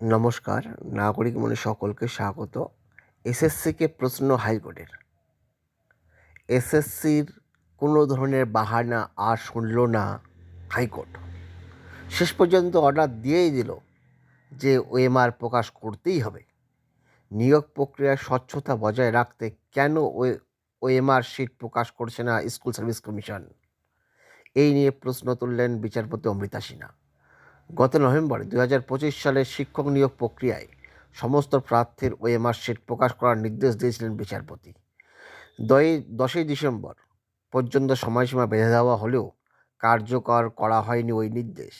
নমস্কার, নাগরিক মনে সকলকে স্বাগত। এসএসসিকে প্রশ্ন হাইকোর্টের। এসএসসির কোনো ধরনের বাহানা আর শুনল না হাইকোর্ট। শেষ পর্যন্ত অর্ডার দিয়েই দিল যে ওএমআর প্রকাশ করতেই হবে। নিয়োগ প্রক্রিয়ার স্বচ্ছতা বজায় রাখতে কেন ওএমআর শিট প্রকাশ করছে না স্কুল সার্ভিস কমিশন? এই নিয়ে প্রশ্ন তুললেন বিচারপতি অমৃতা সিনহা। গত নভেম্বর দু হাজার পঁচিশ সালের শিক্ষক নিয়োগ প্রক্রিয়ায় সমস্ত প্রার্থীর ওএমআর শিট প্রকাশ করার নির্দেশ দিয়েছিলেন বিচারপতি। দই, দশই ডিসেম্বর পর্যন্ত সময়সীমা বেঁধে দেওয়া হলেও কার্যকর করা হয়নি ওই নির্দেশ।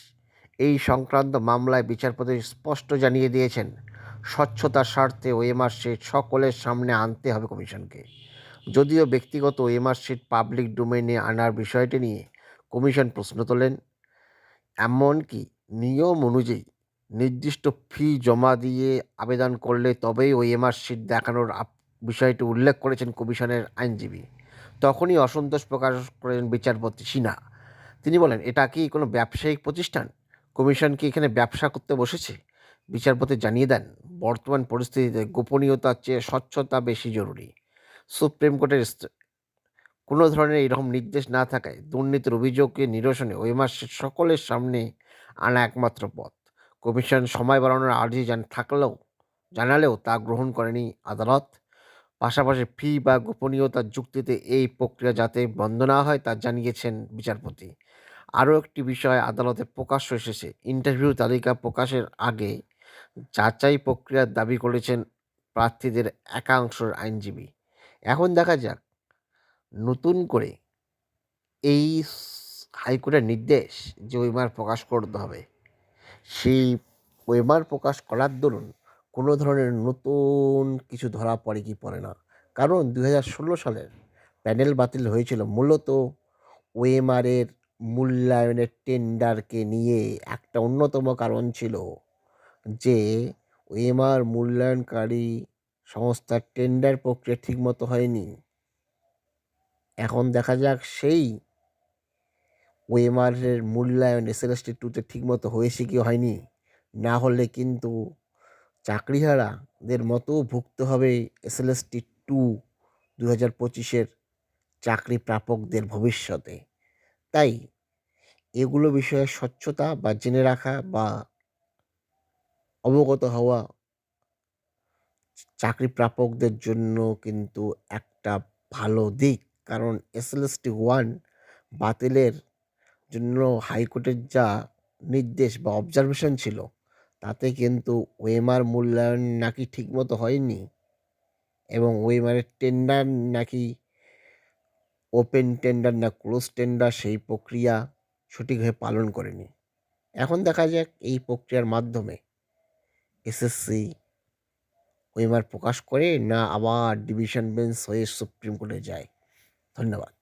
এই সংক্রান্ত মামলায় বিচারপতি স্পষ্ট জানিয়ে দিয়েছেন, স্বচ্ছতার স্বার্থে ওএমআর শিট সকলের সামনে আনতে হবে কমিশনকে। যদিও ব্যক্তিগত ওএমআর শিট পাবলিক ডোমেনে আনার বিষয়টি নিয়ে কমিশন প্রশ্ন তোলেন, এমনকি নিয়ম অনুযায়ী নির্দিষ্ট ফি জমা দিয়ে আবেদন করলে তবেই ওই এমআরশিট দেখানোর বিষয়টি উল্লেখ করেছেন কমিশনের আইনজীবী। তখনই অসন্তোষ প্রকাশ করেন বিচারপতি সিনহা। তিনি বলেন, এটা কি কোনো ব্যবসায়িক প্রতিষ্ঠান? কমিশন কি এখানে ব্যবসা করতে বসেছে? বিচারপতি জানিয়ে দেন, বর্তমান পরিস্থিতিতে গোপনীয়তার চেয়ে স্বচ্ছতা বেশি জরুরি। সুপ্রিম কোর্টের কোনো ধরনের এরকম নির্দেশ না থাকায় দুর্নীতির অভিযোগকে নিরসনে ওয়েমার সকলের সামনে আনা একমাত্র পথ। কমিশন সময় বাড়ানোর আর্জি জান, থাকলেও জানালেও তা গ্রহণ করেনি আদালত। পাশাপাশি ফি বা গোপনীয়তার যুক্তিতে এই প্রক্রিয়া যাতে বন্ধ না হয় তা জানিয়েছেন বিচারপতি। আরও একটি বিষয় আদালতে প্রকাশ্য এসেছে। ইন্টারভিউ তালিকা প্রকাশের আগে যাচাই প্রক্রিয়ার দাবি করেছেন প্রার্থীদের একাংশের আইনজীবী। এখন দেখা যাক, নতুন করে এই হাইকোর্টের নির্দেশ যে ওয়েমার প্রকাশ করতে হবে। সেই ওয়েমার প্রকাশ করার দরুন কোনো ধরনের নতুন কিছু ধরা পড়ে কি পড়ে না। কারণ দু হাজার ষোলো সালের প্যানেল বাতিল হয়েছিল মূলত ওয়েমারের মূল্যায়নের টেন্ডারকে নিয়ে একটা অন্যতম কারণ ছিল যে ওয়েমার মূল্যায়নকারী সংস্থার টেন্ডার প্রক্রিয়া ঠিকমতো হয়নি। এখন দেখা যাক সেই ওএমআরের মূল্যায়ন এসএলএসটি টুতে ঠিকমতো হয়েছে কি হয়নি? না হলে কিন্তু চাকরিহারাদের মতো ভুগতে হবে এসএলএসটি টু দু হাজার পঁচিশের চাকরি প্রাপকদের ভবিষ্যতে। তাই এগুলো বিষয়ে স্বচ্ছতা বা জেনে রাখা বা অবগত হওয়া চাকরি প্রাপকদের জন্য কিন্তু একটা ভালো দিক। কারণ এসএলএসটি ওয়ান বাতিলের জন্য হাইকোর্টের যা নির্দেশ বা অবজারভেশন ছিল, তাতে কিন্তু ওয়েমার মূল্যায়ন নাকি ঠিকমতো হয়নি এবং ওয়েমারের টেন্ডার নাকি ওপেন টেন্ডার না ক্লোজ টেন্ডার সেই প্রক্রিয়া সঠিকভাবে পালন করেনি। এখন দেখা যাক এই প্রক্রিয়ার মাধ্যমে এসএসসি ওয়েমার প্রকাশ করে না আবার ডিভিশন বেঞ্চ হয়ে সুপ্রিম কোর্টে যায়। ধন্যবাদ।